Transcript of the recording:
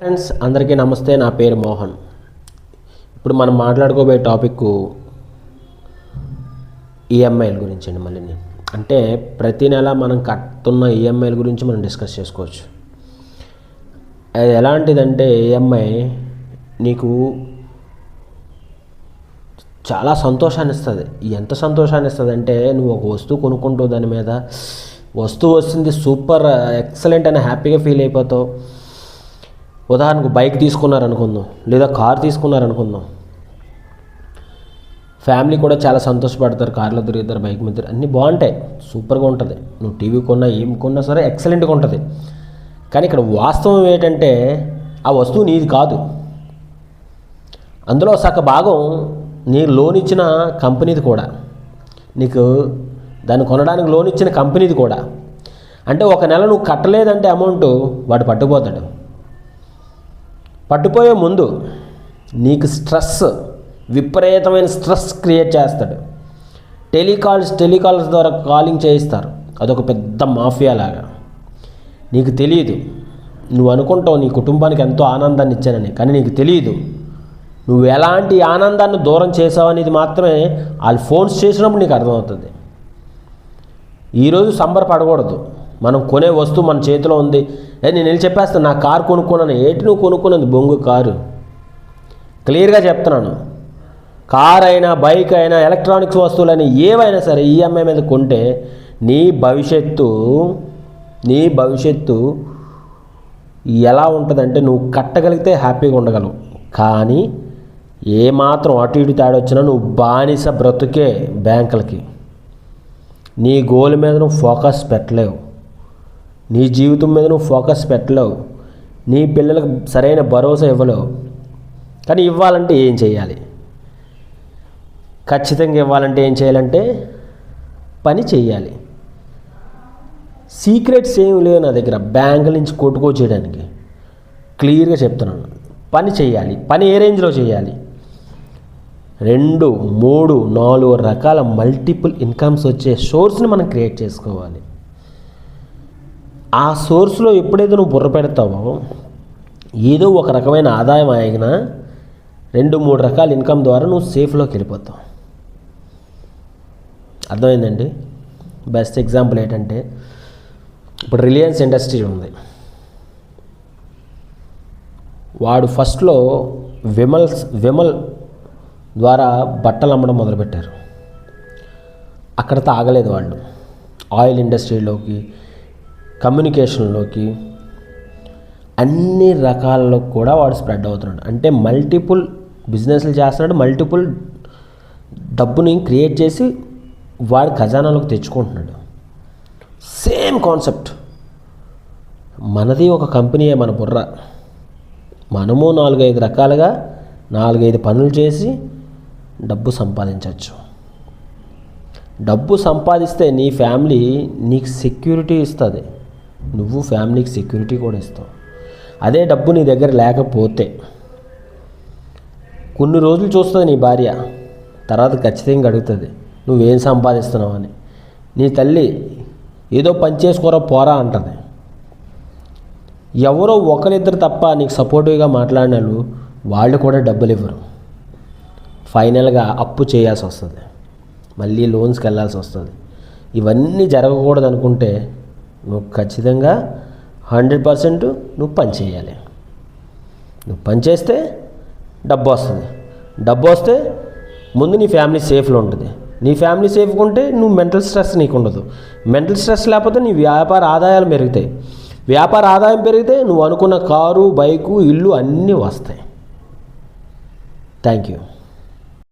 Friends అందరికీ నమస్తే. నా పేరు మోహన్. ఇప్పుడు మనం మాట్లాడుకోబోయే టాపిక్ ఈఎంఐల గురించి అండి మళ్ళీ. అంటే ప్రతి నెల మనం కట్టుతున్న ఈఎంఐల గురించి మనం డిస్కస్ చేసుకోవచ్చు. అది ఎలాంటిదంటే ఈఎంఐ నీకు చాలా సంతోషాన్ని ఇస్తుంది. ఎంత సంతోషాన్ని ఇస్తుంది అంటే నువ్వు ఒక వస్తువు కొనుక్కుంటావు దాని మీద వస్తువు వస్తుంది సూపర్ ఎక్సలెంట్ అని హ్యాపీగా ఫీల్ అయిపోతావు. ఉదాహరణకు బైక్ తీసుకున్నారనుకుందాం లేదా కార్ తీసుకున్నారనుకుందాం. ఫ్యామిలీ కూడా చాలా సంతోషపడతారు కార్లో తిరుగుతారు బైక్ మీద అన్నీ బాగుంటాయి సూపర్గా ఉంటుంది. నువ్వు టీవీ కొన్నా ఏం కొన్నా సరే ఎక్సలెంట్గా ఉంటుంది. కానీ ఇక్కడ వాస్తవం ఏంటంటే ఆ వస్తువు నీది కాదు. అందులో సగ భాగం నీ లోన్ ఇచ్చిన కంపెనీది కూడా. నీకు దాన్ని కొనడానికి లోన్ ఇచ్చిన కంపెనీది కూడా. అంటే ఒక నెల నువ్వు కట్టలేదంటే అమౌంట్ వాడు పట్టుకుపోతాడు. పట్టుపోయే ముందు నీకు స్ట్రెస్ విపరీతమైన స్ట్రెస్ క్రియేట్ చేస్తాడు. టెలికాల్స్ టెలికాల్స్ ద్వారా కాలింగ్ చేయిస్తారు. అదొక పెద్ద మాఫియా లాగా. నీకు తెలియదు నువ్వు అనుకుంటావు నీ కుటుంబానికి ఎంతో ఆనందాన్ని ఇచ్చానని కానీ నీకు తెలియదు నువ్వు ఎలాంటి ఆనందాన్ని దూరం చేసావు అనేది మాత్రమే వాళ్ళు ఫోన్స్ చేసినప్పుడు నీకు అర్థమవుతుంది. ఈరోజు సంబరపడకూడదు. మనం కొనే వస్తువు మన చేతిలో ఉంది. అని నేను వెళ్ళి చెప్పేస్తాను నా కారు కొనుక్కున్నాను ఏటి నువ్వు కొనుక్కున్నది? బొంగు కారు. క్లియర్గా చెప్తున్నాను. కార్ అయినా బైక్ అయినా ఎలక్ట్రానిక్స్ వస్తువులైనా ఏవైనా సరే ఈఎంఐ మీద కొంటే నీ భవిష్యత్తు నీ భవిష్యత్తు ఎలా ఉంటుందంటే నువ్వు కట్టగలిగితే హ్యాపీగా ఉండగలవు. కానీ ఏమాత్రం అటు ఇటు తేడా వచ్చినా నువ్వు బానిస బ్రతుకే బ్యాంకులకి. నీ గోల్ మీద నువ్వు ఫోకస్ పెట్టలేవు. నీ జీవితం మీద నువ్వు ఫోకస్ పెట్టలేవు. నీ పిల్లలకు సరైన భరోసా ఇవ్వలేవు. కానీ ఇవ్వాలంటే ఏం చేయాలి? ఖచ్చితంగా ఇవ్వాలంటే ఏం చేయాలంటే పని చేయాలి. సీక్రెట్స్ ఏం లేవు నా దగ్గర. బ్యాంకుల నుంచి కొట్టుకో చేయడానికి. క్లియర్గా చెప్తున్నాను. పని చేయాలి. పని ఏ రేంజ్లో చేయాలి? రెండు మూడు నాలుగు రకాల మల్టిపుల్ ఇన్కమ్స్ వచ్చే సోర్స్ని మనం క్రియేట్ చేసుకోవాలి. ఆ సోర్స్లో ఎప్పుడైతే నువ్వు బుర్ర పెడతావో ఏదో ఒక రకమైన ఆదాయం ఆగినా రెండు మూడు రకాల ఇన్కమ్ ద్వారా నువ్వు సేఫ్లోకి వెళ్ళిపోతావు. అర్థమైందండి? బెస్ట్ ఎగ్జాంపుల్ ఏంటంటే ఇప్పుడు రిలయన్స్ ఇండస్ట్రీ ఉంది. వాడు ఫస్ట్లో విమల్స్ విమల్ ద్వారా బట్టలు అమ్మడం మొదలుపెట్టారు. అక్కడ ఆగలేదు వాళ్ళు. ఆయిల్ ఇండస్ట్రీలోకి కమ్యూనికేషన్లోకి అన్ని రకాలలో కూడా వాడు స్ప్రెడ్ అవుతున్నాడు. అంటే మల్టిపుల్ బిజినెస్లు చేస్తున్నాడు మల్టిపుల్ డబ్బుని క్రియేట్ చేసి వాడి ఖజానాలోకి తెచ్చుకుంటున్నాడు. Same concept. మనది ఒక కంపెనీయే మన బుర్ర. మనము నాలుగైదు రకాలుగా నాలుగైదు పనులు చేసి డబ్బు సంపాదించవచ్చు. డబ్బు సంపాదిస్తే నీ ఫ్యామిలీ నీకు సెక్యూరిటీ ఇస్తుంది. నువ్వు ఫ్యామిలీకి సెక్యూరిటీ కూడా ఇస్తావు. అదే డబ్బు నీ దగ్గర లేకపోతే కొన్ని రోజులు చూస్తుంది నీ భార్య తర్వాత ఖచ్చితంగా అడుగుతుంది నువ్వేం సంపాదిస్తున్నావు అని. నీ తల్లి ఏదో పని చేసుకోరా పోరా అంటది. ఎవరో ఒకరిద్దరు తప్ప నీకు సపోర్టివ్గా మాట్లాడిన వాళ్ళు వాళ్ళు కూడా డబ్బులు ఇవ్వరు. ఫైనల్గా అప్పు చేయాల్సి వస్తుంది. మళ్ళీ లోన్స్కి వెళ్ళాల్సి వస్తుంది. ఇవన్నీ జరగకూడదు అనుకుంటే నువ్వు ఖచ్చితంగా హండ్రెడ్ పర్సెంట్ నువ్వు పని చేయాలి. నువ్వు పని చేస్తే డబ్బు వస్తుంది. డబ్బు వస్తే ముందు నీ ఫ్యామిలీ సేఫ్లో ఉంటుంది. నీ ఫ్యామిలీ సేఫ్గా ఉంటే నువ్వు మెంటల్ స్ట్రెస్ నీకు ఉండదు. మెంటల్ స్ట్రెస్ లేకపోతే నీ వ్యాపార ఆదాయాలు పెరుగుతాయి. వ్యాపార ఆదాయం పెరిగితే నువ్వు అనుకున్న కారు బైకు ఇల్లు అన్నీ వస్తాయి. Thank you.